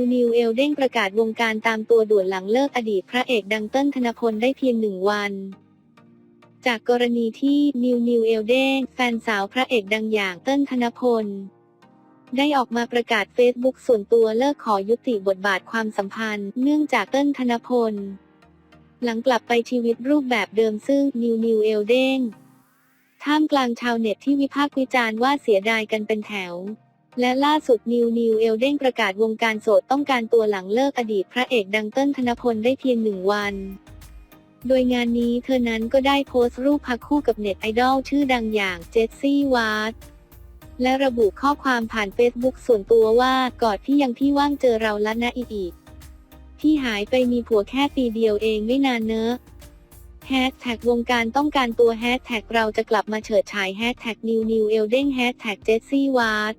ลเด้งประกาศวงการตามตัวด่วนหลังเลิกอดีตพระเอกดังเติ้ลธนพลได้เพียงหนึ่งวัน จากกรณีที่นิวนิวเอลเด้งแฟนสาวพระเอกดังอย่างเติ้ลธนพล ได้ออกมาประกาศเฟซบุ๊กส่วนตัวเลิกขอยุติบทบาทความสัมพันธ์ เนื่องจากเติ้ลธนพล หลังกลับไปชีวิตรูปแบบเดิมซึ่งนิวนิวเอลเด้งท่ามกลางชาวเน็ตที่วิพากษ์วิจารณ์ว่าเสียดายกันเป็นแถว และล่าสุดนิวนิวเอลเด้งประกาศวงการโสดต้องการตัวหลังเลิกอดีตพระเอกดังเติ้ลธนพลได้เพียงหนึ่งวัน โดยงานนี้เธอนั้นก็ได้โพสต์รูปพักคู่กับเน็ตไอดอลชื่อดังอย่างเจสซี่วาร์ดและระบุข้อความผ่านเฟซบุ๊กส่วนตัวว่ากอดพี่ยังพี่ว่างเจอเราละนะอีกที่หายไปมีผัวแค่ปีเดียวเองไม่นานเนอะแฮชแท็กวงการต้องการตัวแฮชแท็กเราจะกลับมาเฉิดฉายแฮชแท็กนิวนิวเอลเด้งแฮชแท็กเจสซี่วาร์ด